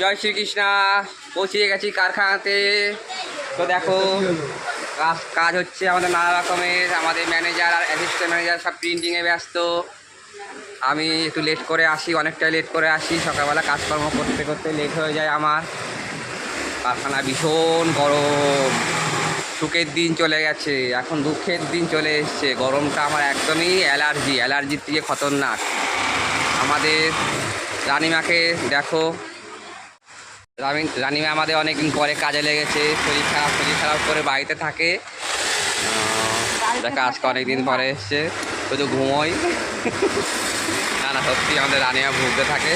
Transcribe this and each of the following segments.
জয় শ্রীকৃষ্ণা, পৌঁছিয়ে গেছি কারখানাতে। তো দেখো কাজ কাজ হচ্ছে আমাদের নানা রকমের, আমাদের ম্যানেজার আর অ্যাসিস্ট্যান্ট ম্যানেজার সব প্রিন্টিংয়ে ব্যস্ত। আমি একটু লেট করে আসি, অনেকটাই লেট করে আসি, সকালবেলা কাজকর্ম করতে করতে লেট হয়ে যায় আমার। কারখানা ভীষণ গরম, সুখের দিন চলে গেছে, এখন দুঃখের দিন চলে এসছে। গরমটা আমার একদমই অ্যালার্জি অ্যালার্জির থেকে খতরনাক। আমাদের রানিমাকে দেখো রানিমা আমাদের অনেকদিন পরে কাজে লেগেছে শরীর খারাপ শরীর খারাপ করে বাড়িতে থাকে। দেখো আজকে অনেকদিন পরে এসছে শুধু ঘুমোই। না না সত্যি আমাদের রানিমা ভুগতে থাকে।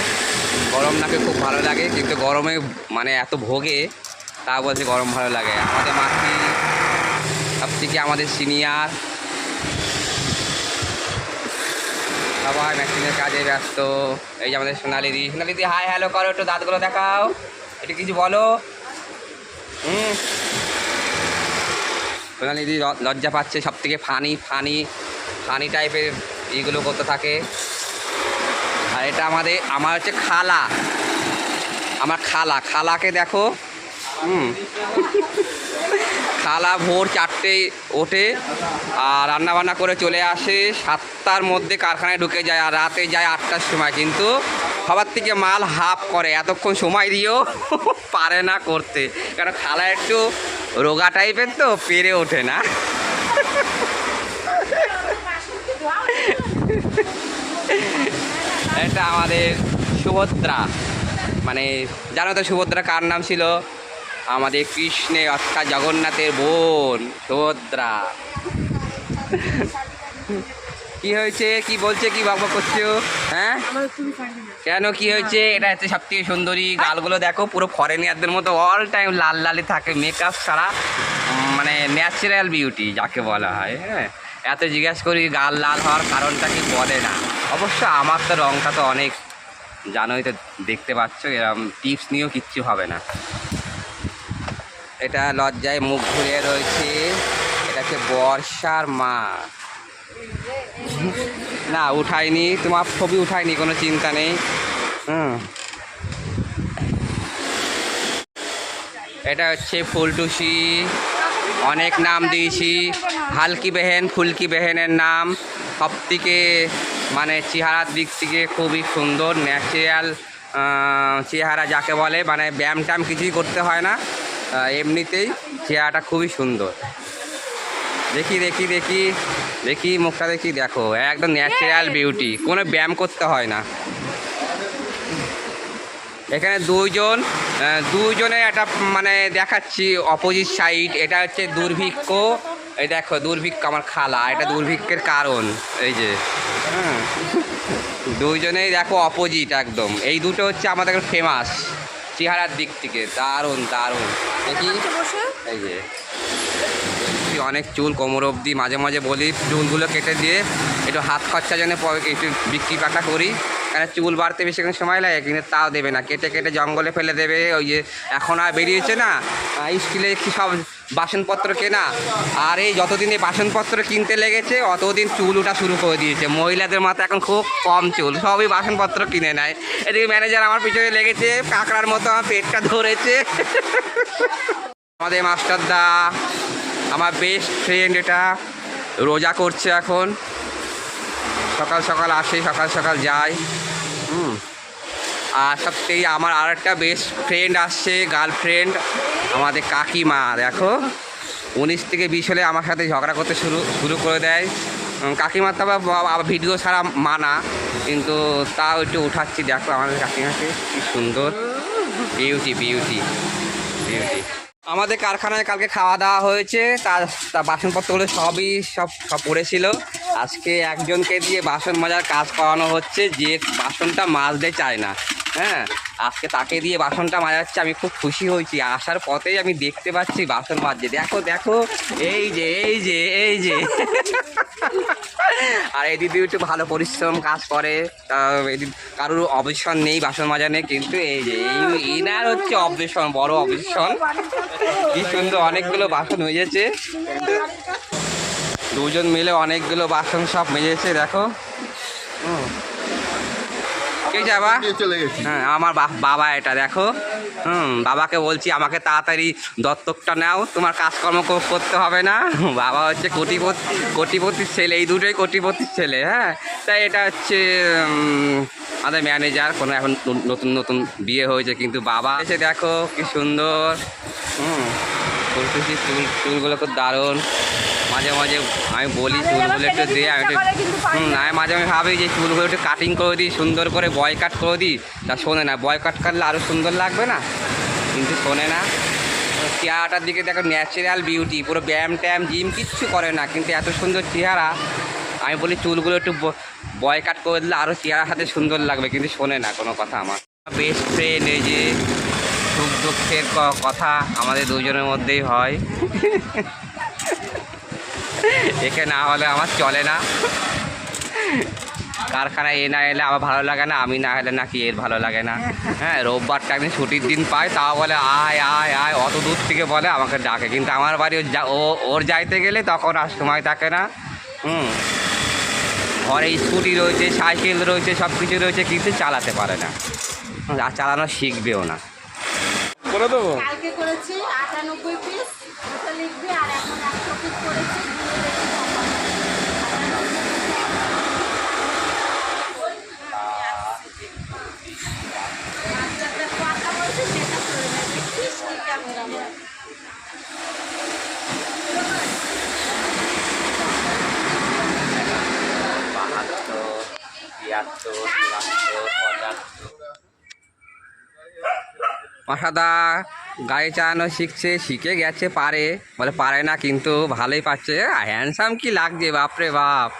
গরম নাকে খুব ভালো লাগে কিন্তু গরমে মানে এত ভোগে তা বলছে গরম ভালো লাগে। আমাদের মাসি সব থেকে আমাদের সিনিয়র। সবাই মেশিনের কাজে ব্যস্ত। এই যে আমাদের সোনালি দি সোনালি দি হাই হ্যালো করো একটু দাঁতগুলো দেখাও। একটু কিছু বলো। হুম। সোনালি দি ল- লজ্জা পাচ্ছে সব থেকে ফানি ফানি ফানি টাইপের এইগুলো করতে থাকে। আর এটা আমাদের আমার হচ্ছে খালা। আমার খালা খালাকে দেখো। হুম। খালা ভোর চারটেই ওঠে আর রান্না বান্না করে চলে আসে। সাতটার মধ্যে কারখানায় ঢুকে যায় আর রাতে যায় আটটার সময়। কিন্তু সবার থেকে মাল হাফ করে, এতক্ষণ সময় দিয়েও পারে না করতে। কারণ খালা একটু রোগা টাইপের তো, পেরে ওঠে না। এটা আমাদের সুভদ্রা। মানে জানো তো সুভদ্রা কার নাম ছিল? আমাদের কৃষ্ণে অর্থাৎ জগন্নাথের বোন, সুভদ্রা। কি হয়েছে? কি বলছে? কি বাবা করছ? হ্যাঁ? কেন কি হয়েছে? এটা হচ্ছে সব থেকে সুন্দরী গালগুলো দেখো পুরো ফরেনিয়ারদের মতো অল টাইম লাল লালে থাকে মেকআপ ছাড়া মানে ন্যাচারাল বিউটি যাকে বলা হয় হ্যাঁ? এত জিজ্ঞেস করি গাল লাল হওয়ার কারণটা কি বলে না? অবশ্য আমার তো রংটা তো অনেক জানোই তো দেখতে পাচ্ছ এরকম টিপস নিয়েও কিচ্ছু হবে না। এটা লজ্জায় মুখ ঘুরে রয়েছে এটা হচ্ছে বর্ষার মা। না উঠাইনি তোমার ছবি উঠাইনি কোনো চিন্তা নেই। এটা হচ্ছে ফুলটুসি। অনেক নাম দিয়েছি। হালকি বেহেন, ফুলকি বেহেনের নাম। সব থেকে মানে চেহারার দিক থেকে খুবই সুন্দর ন্যাচারাল চেহারা যাকে বলে মানে ব্যায়াম ট্যাম কিছুই করতে হয় না। এমনিতেই চেহারাটা খুবই সুন্দর। দেখি দেখি দেখি দেখি মুখটা দেখি দেখো একদম ন্যাচারাল বিউটি কোনো ব্যায়াম করতে হয় না। এখানে দুইজন দুইজনে একটা মানে দেখাচ্ছি অপোজিট সাইড এটা হচ্ছে দুর্ভিক্ষ। এই দেখো দুর্ভিক্ষ আমার খালা এটা দুর্ভিক্ষের কারণ এই যে হ্যাঁ। দুইজনেই দেখো অপোজিট একদম। এই দুটো হচ্ছে আমাদের ফেমাস চেহারার দিক থেকে দারুণ দারুণ। দেখি এই যে। দেখছি অনেক চুল কোমর অবধি মাঝে মাঝে বলি চুলগুলো কেটে দিয়ে একটু হাত খরচা জন্য একটু বিক্রি পাটা করি। কারণ চুল বাড়তে বেশিক্ষণ সময় লাগে, কিন্তু তাও দেবে না। কেটে কেটে জঙ্গলে ফেলে দেবে, ওই যে এখন আর বেরিয়েছে না স্টিলের কি সব বাসনপত্র কেনা। আর এই যতদিন এই বাসনপত্র কিনতে লেগেছে, অতদিন চুল ওঠা শুরু করে দিয়েছে। মহিলাদের মাথা এখন খুব কম চুল, সবই বাসনপত্র কিনে নেয়। এদিকে ম্যানেজার আমার পিছনে লেগেছে, কাঁকড়ার মতো আমার পেটটা ধরেছে। আমাদের মাস্টারদা আমার বেস্ট ফ্রেন্ড এটা রোজা করছে এখন। সকাল সকাল আসে, সকাল সকাল যায়। হুম। আর সত্যিই আমার আর একটা বেস্ট ফ্রেন্ড আসছে গার্লফ্রেন্ড আমাদের কাকিমা। দেখো, উনিশ থেকে বিশ হলে আমার সাথে ঝগড়া করতে শুরু শুরু করে দেয়। কাকিমার তো আবার ভিডিও ছাড়া মানা, কিন্তু তাও একটু উঠাচ্ছি। দেখো আমাদের কাকিমাকে কি সুন্দর। বিউটি বিউটি বিউটি আমাদের কারখানায় কালকে খাওয়া দাওয়া হয়েছে তার বাসনপত্রগুলো সবই সব সব পড়েছিল আজকে একজনকে দিয়ে বাসন মাজার কাজ করানো হচ্ছে, যে বাসনটা মাজতে চায় না। হ্যাঁ আজকে তাকে দিয়ে বাসনটা মাজাচ্ছে, আমি খুব খুশি হয়েছি। আসার পথেই আমি দেখতে পাচ্ছি বাসন মাজছে। দেখো দেখো, এই যে এই যে এই যে। আর এই দিদিও একটু ভালো পরিশ্রম কাজ করে। কারোর অবসর নেই, বাসন মাজা নেই, কিন্তু এই যে এনার হচ্ছে অবসর, বড় অবসর। কি সুন্দর অনেকগুলো বাসন মেজেছে। দুজন মিলে অনেকগুলো বাসন সব মেজেছে, দেখো। কে যাবা হ্যাঁ আমার বা- বাবা এটা দেখো। হুম বাবাকে বলছি আমাকে তাড়াতাড়ি দত্তকটা নাও তোমার কাজকর্ম করতে হবে না। বাবা হচ্ছে কোটিপতি কোটিপতির ছেলে এই দুটোই কোটিপতির ছেলে হ্যাঁ। তাই এটা হচ্ছে আমাদের ম্যানেজার কোনো এখন নতুন নতুন বিয়ে হয়েছে কিন্তু বাবা এসে দেখো কি সুন্দর। হুম চুল চুলগুলো খুব দারুণ। মাঝে মাঝে আমি বলি চুলগুলো একটু কেটে দিয়ে আমি একটু না। আমি মাঝে মাঝে ভাবি যে চুলগুলো একটু কাটিং করে দিই সুন্দর করে বয় কাট করে দিই। তা শোনে না বয় কাট করলে আরও সুন্দর লাগবে না? কিন্তু শোনে না চেহারাটার দিকে দেখো ন্যাচারাল বিউটি পুরো ব্যায়াম ট্যাম জিম কিচ্ছু করে না কিন্তু এত সুন্দর চেহারা। আমি বলি চুলগুলো একটু বয় কাট করে দিলে আরও চেহারা হাতে সুন্দর লাগবে কিন্তু শোনে না কোনো কথা আমার। বেস্ট ফ্রেন্ড এই যে সুখ দুঃখের কথা আমাদের দুজনের মধ্যেই হয়। একে না হলে আমার চলে না। কারখানায় এ না এলে আমার ভালো লাগে না আমি না এলে নাকি এর ভালো লাগে না। হ্যাঁ রোববারটা একদিন ছুটির দিন পাই তাও বলে আয় আয় আয়। অত দূর থেকে বলে আমাকে ডাকে। কিন্তু আমার বাড়ি ওর যা- ও ওর যাইতে গেলে তখন আর সময় থাকে না। হুম। ঘরে স্কুটি রয়েছে সাইকেল রয়েছে সব কিছু রয়েছে কিন্তু চালাতে পারে না। আর চালানো শিখবেও না। করে দেবো? কালকে করেছি আটানব্বই পিস লিখবে আর এখন একশো পিস করেছি দিয়ে দেখি বাচ্চাদের কথা বলছি সেটা করে না দেখিস কি ক্যামেরা বাহাত্তর তিয়াত্তর মাসাদা গাড়ি চালানো শিখছে, শিখে গেছে, পারে। বলে পারে না, কিন্তু ভালোই পাচ্ছে। হ্যান্ডসাম কি লাগছে, বাপরে বাপ।